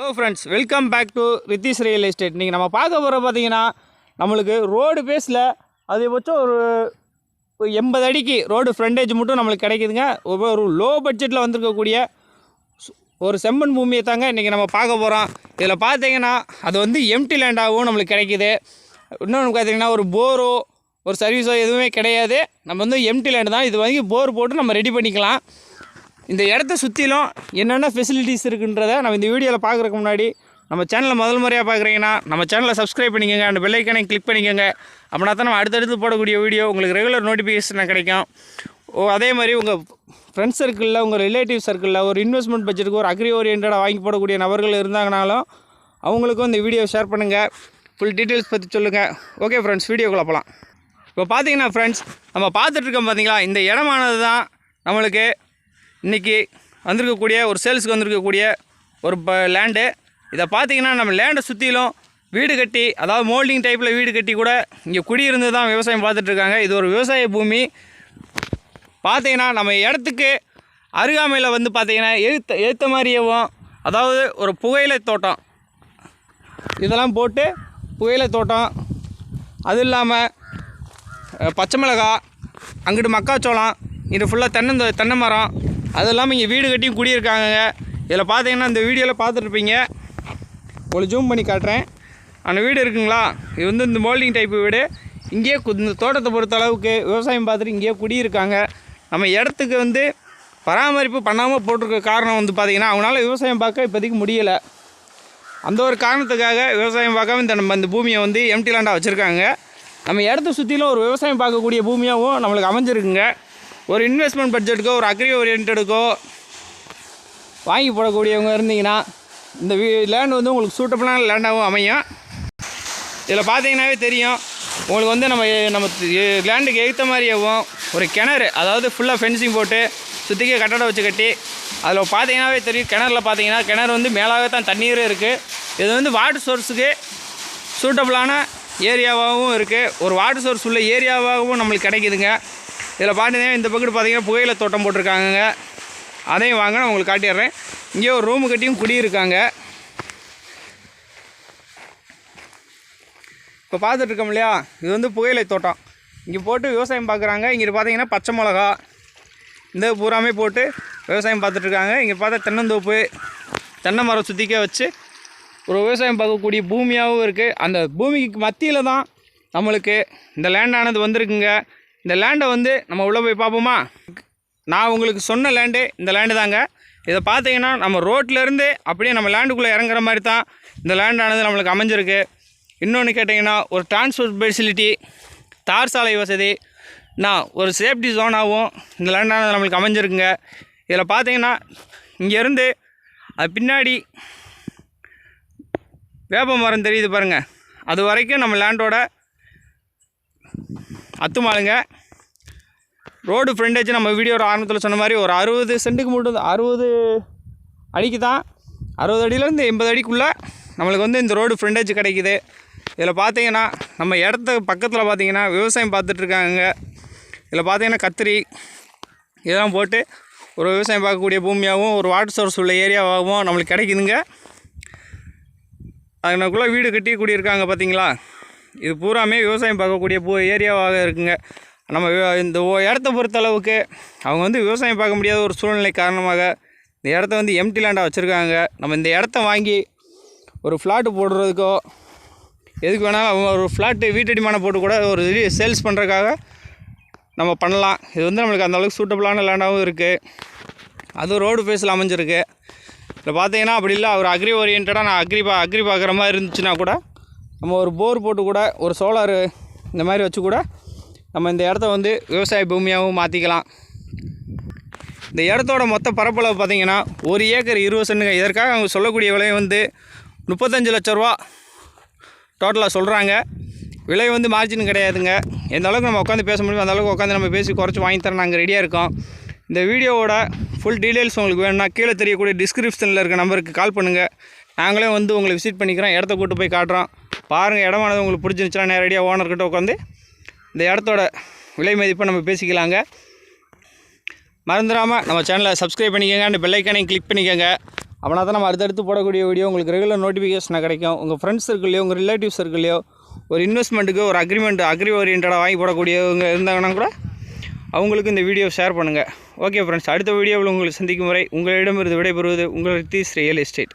Hello friends welcome back to Rithis real estate நீங்கள் நம்ம பார்க்க போகிற பார்த்தீங்கன்னா நம்மளுக்கு ரோடு பேஸில் அதிகபட்சம் ஒரு ஒரு எண்பது அடிக்கு ரோடு ஃப்ரண்டேஜ் மட்டும் நம்மளுக்கு கிடைக்குதுங்க. ஒரு ஒரு லோ பட்ஜெட்டில் வந்திருக்கக்கூடிய சு- ஒரு செம்மண் பூமியை தாங்க இன்றைக்கி நம்ம பார்க்க போகிறோம் இதில் பார்த்தீங்கன்னா அது வந்து எம்டி லேண்டாகவும் நம்மளுக்கு கிடைக்குது. இன்னொன்று பார்த்தீங்கன்னா ஒரு போரோ ஒரு சர்வீஸோ எதுவுமே கிடையாது. நம்ம வந்து எம்டி லேண்டு தான். இது வாங்கி போர் போட்டு நம்ம ரெடி பண்ணிக்கலாம். இந்த இடத்த சுற்றிலும் என்னென்ன ஃபெசிலிட்டிஸ் இருக்குன்றதை நம்ம இந்த வீடியோவில் பார்க்குறக்கு முன்னாடி நம்ம சேனலை முதல் முறையாக பார்க்குறீங்கன்னா நம்ம சேனலை சப்ஸ்கிரைப் பண்ணிக்கோங்க அந்த பெல்லைக்கனை கிளிக் பண்ணிக்கோங்க. அப்படின்னா தான் நம்ம அடுத்தடுத்து போடக்கூடிய வீடியோ உங்களுக்கு ரெகுலர் நோட்டிஃபிகேஷன் கிடைக்கும். ஓ அதே மாதிரி உங்கள் ஃப்ரெண்ட்ஸ் சர்க்கிளில் உங்கள் ரிலேட்டிவ் சர்க்கிளில் ஒரு இன்வெஸ்ட்மெண்ட் பட்ஜெட்டுக்கு ஒரு அக்ரி ஓரியன்டாக வாங்கி போடக்கூடிய நபர்கள் இருந்தாங்கனாலும் அவங்களுக்கும் இந்த வீடியோ ஷேர் பண்ணுங்கள் ஃபுல் டீட்டெயில்ஸ் பற்றி சொல்லுங்கள் ஓகே ஃப்ரெண்ட்ஸ் வீடியோக்குள்ள போகலாம் இப்போ பார்த்தீங்கன்னா ஃப்ரெண்ட்ஸ் நம்ம பார்த்துட்ருக்கோம் பார்த்தீங்களா? இந்த இடமானது தான் நம்மளுக்கு இன்றைக்கி வந்திருக்கக்கூடிய ஒரு சேல்ஸுக்கு வந்திருக்கக்கூடிய ஒரு ப லேண்டு இதை பார்த்திங்கன்னா நம்ம லேண்டை சுற்றிலும் வீடு கட்டி அதாவது மோல்டிங் டைப்பில் வீடு கட்டி கூட இங்கே குடியிருந்து தான் விவசாயம் பார்த்துட்ருக்காங்க இது ஒரு விவசாய பூமி. பார்த்திங்கன்னா நம்ம இடத்துக்கு அருகாமையில் வந்து பார்த்திங்கன்னா எழுத்த எழுத்த மாதிரியேவும் அதாவது ஒரு புகையிலை தோட்டம். இதெல்லாம் போட்டு புகையிலை தோட்டம். அது இல்லாமல் பச்சை மிளகா அங்கிட்டு மக்காச்சோளம் இது ஃபுல்லாக தென்னை தென்னை மரம் அது இல்லாமல் இங்கே வீடு கட்டியும் குடியிருக்காங்க இதில் பார்த்தீங்கன்னா இந்த வீடியோவில் பார்த்துட்ருப்பீங்க உங்களுக்கு ஜூம் பண்ணி காட்டுறேன். அந்த வீடு இருக்குங்களா? இது வந்து இந்த மோல்டிங் டைப்பு வீடு. இங்கேயே கு- இந்த தோட்டத்தை பொறுத்த அளவுக்கு விவசாயம் பார்த்துட்டு இங்கேயே குடியிருக்காங்க. நம்ம இடத்துக்கு வந்து பராமரிப்பு பண்ணாமல் போட்டிருக்க காரணம் வந்து பார்த்திங்கன்னா அவங்களால விவசாயம் பார்க்க இப்போதைக்கு முடியலை. அந்த ஒரு காரணத்துக்காக விவசாயம் பார்க்காம இந்த நம்ம இந்த பூமியை வந்து எம்டி லேண்டாக வச்சுருக்காங்க. நம்ம இடத்த சுற்றிலும் ஒரு விவசாயம் பார்க்கக்கூடிய பூமியாகவும் நம்மளுக்கு அமைஞ்சிருக்குங்க. ஒரு இன்வெஸ்ட்மெண்ட் பட்ஜெட்டுக்கோ ஒரு அக்ரி ஓரியன்டுக்கோ வாங்கி போடக்கூடியவங்க இருந்தீங்கன்னா இந்த வீ லேண்ட் வந்து உங்களுக்கு சூட்டபுளான லேண்டாகவும் அமையும். இதில் பார்த்தீங்கன்னாவே தெரியும் உங்களுக்கு வந்து நம்ம நம்ம லேண்டுக்கு ஏற்ற மாதிரியாகவும் ஒரு கிணறு அதாவது ஃபுல்லாக ஃபென்சிங் போட்டு சுற்றிக்க கட்டடம் வச்சு கட்டி அதில் பார்த்தீங்கன்னாவே தெரியும் கிணறுல பார்த்தீங்கன்னா கிணறு வந்து மேலாக தான் தண்ணீரும் இருக்குது இது வந்து வாட்டர் சோர்ஸுக்கு சூட்டபுளான ஏரியாவாகவும் இருக்குது ஒரு வாட்டர் சோர்ஸ் உள்ள ஏரியாவாகவும் நம்மளுக்கு கிடைக்குதுங்க. இதில் பார்த்தீங்கன்னா இந்த பக்கத்து பார்த்தீங்கன்னா புகையில தோட்டம் போட்டிருக்காங்க அதையும் வாங்க நான் உங்களுக்கு காட்டிடுறேன். இங்கே ஒரு ரூமு கட்டியும் குடியிருக்காங்க. இப்போ பார்த்துட்ருக்கோம் இல்லையா? இது வந்து புகையிலை தோட்டம். இங்கே போட்டு விவசாயம் பார்க்குறாங்க. இங்கே பார்த்தீங்கன்னா பச்சை மிளகா. இந்த பூராமே போட்டு விவசாயம் பார்த்துட்ருக்காங்க இங்கே பார்த்தா தென்னந்தோப்பு தென்னை மரம் சுற்றிக்க வச்சு ஒரு விவசாயம் பார்க்கக்கூடிய பூமியாகவும் இருக்குது அந்த பூமிக்கு மத்தியில் தான் நம்மளுக்கு இந்த லேண்டானது வந்திருக்குங்க. இந்த லேண்டை வந்து நம்ம உள்ளே போய் பார்ப்போமா? நான் உங்களுக்கு சொன்ன லேண்டு இந்த லேண்டு தாங்க. இதை பார்த்தீங்கன்னா நம்ம ரோட்லேருந்து அப்படியே நம்ம லேண்டுக்குள்ளே இறங்குற மாதிரி தான் இந்த லேண்டானது நம்மளுக்கு அமைஞ்சிருக்கு. இன்னொன்று கேட்டிங்கன்னா ஒரு டிரான்ஸ்போர்ட் ஃபெசிலிட்டி தார் சாலை வசதி நான் ஒரு சேஃப்டி ஜோனாகவும் இந்த லேண்டானது நம்மளுக்கு அமைஞ்சிருக்குங்க. இதில் பார்த்தீங்கன்னா இங்கேருந்து அது பின்னாடி வேப்ப மரம் தெரியுது பாருங்கள் அது வரைக்கும் நம்ம லேண்டோட அத்துமாளுங்க ரோடு ஃப்ரண்டேஜ் நம்ம வீடியோட ஆரம்பத்தில் சொன்ன மாதிரி ஒரு அறுபது சென்ட்டுக்கு மட்டும் அறுபது அடிக்கு தான் அறுபது அடியிலேருந்து எண்பது அடிக்குள்ளே நம்மளுக்கு வந்து இந்த ரோடு ஃப்ரண்டேஜ் கிடைக்குது. இதில் பார்த்தீங்கன்னா நம்ம இடத்த பக்கத்தில் பார்த்தீங்கன்னா விவசாயம் பார்த்துட்ருக்காங்க இதில் பார்த்தீங்கன்னா கத்திரி இதெல்லாம் போட்டு ஒரு விவசாயம் பார்க்கக்கூடிய பூமியாகவும் ஒரு வாட்டர் சோர்ஸ் உள்ள ஏரியாவாகவும் நம்மளுக்கு கிடைக்குதுங்க. அதுக்குள்ளே வீடு கட்டி கூடியிருக்காங்க பார்த்தீங்களா இது பூராமே விவசாயம் பார்க்கக்கூடிய பூ ஏரியாவாக இருக்குங்க. நம்ம இந்த ஓ- இடத்த பொறுத்த அளவுக்கு அவங்க வந்து விவசாயம் பார்க்க முடியாத ஒரு சூழ்நிலை காரணமாக இந்த இடத்த வந்து எம்டி லேண்டாக வச்சுருக்காங்க. நம்ம இந்த இடத்த வாங்கி ஒரு ஃப்ளாட்டு போடுறதுக்கோ எதுக்கு வேணாலும் அவங்க ஒரு ஃப்ளாட்டு வீட்டடிமானம் போட்டு கூட ஒரு சேல்ஸ் பண்ணுறதுக்காக நம்ம பண்ணலாம். இது வந்து நம்மளுக்கு அந்த அளவுக்கு சூட்டபிளான லேண்டாகவும் இருக்குது அதுவும் ரோடு ஃபேஸில் அமைஞ்சிருக்கு. இதில் பார்த்தீங்கன்னா அப்படி இல்லை. ஒரு அக்ரி ஓரியன்டாக நான் அக்ரி பா அக்ரி பார்க்குற மாதிரி இருந்துச்சுன்னா கூட நம்ம ஒரு போர் போட்டு கூட ஒரு சோலார் இந்த மாதிரி வச்சு கூட நம்ம இந்த இடத்த வந்து விவசாய பூமியாகவும் மாற்றிக்கலாம் இந்த இடத்தோட மொத்த பரப்பளவு பார்த்தீங்கன்னா ஒரு ஏக்கர் இருபது சென்ட்டுங்க இதற்காக அவங்க சொல்லக்கூடிய விலை வந்து முப்பத்தஞ்சு லட்ச ரூபா டோட்டலாக சொல்கிறாங்க விலை வந்து மார்ஜின் கிடையாதுங்க. எந்த அளவுக்கு நம்ம உட்காந்து பேச முடியுமோ அந்த அளவுக்கு உட்காந்து நம்ம பேசி குறைச்சி வாங்கி தர நாங்கள் ரெடியாக இருக்கோம். இந்த வீடியோவோட ஃபுல் டீட்டெயில்ஸ் உங்களுக்கு வேணும்னா கீழே தெரியக்கூடிய டிஸ்கிரிப்ஷனில் இருக்க நம்பருக்கு கால் பண்ணுங்கள் நாங்களே வந்து உங்களை விசிட் பண்ணிக்கிறோம். இடத்த கூட்டு போய் காட்டுறோம். பாருங்கள் இடமானது உங்களுக்கு பிடிச்சிருந்துச்சுன்னா நேரடியாக ஓனர்கிட்ட உட்காந்து இந்த இடத்தோட விலை மதிப்பை நம்ம பேசிக்கலாங்க. மறந்துடாமல் நம்ம சேனலை சப்ஸ்கிரைப் பண்ணிக்கோங்க அந்த பெல்லைக்கானையும் கிளிக் பண்ணிக்கோங்க. அப்படின்னா தான் நம்ம அடுத்தடுத்து போடக்கூடிய வீடியோ உங்களுக்கு ரெகுலர் நோட்டிஃபிகேஷனாக கிடைக்கும். உங்கள் ஃப்ரெண்ட்ஸ் சர்க்கிள்லையோ உங்கள் ரிலேட்டிவ் சர்க்கிள்லையோ ஒரு இன்வெஸ்ட்மெண்ட்டுக்கு ஒரு அக்ரிமெண்ட் அக்ரி ஓரியன்டாக வாங்கி போடக்கூடியவங்க இருந்தாங்கன்னா கூட அவங்களுக்கு இந்த வீடியோ ஷேர் பண்ணுங்கள் ஓகே ஃப்ரெண்ட்ஸ் அடுத்த வீடியோவில் உங்களுக்கு சந்திக்கும் வரை உங்களிடமிருந்து விடைபெறுவது உங்கள் தீஸ் ரியல் எஸ்டேட்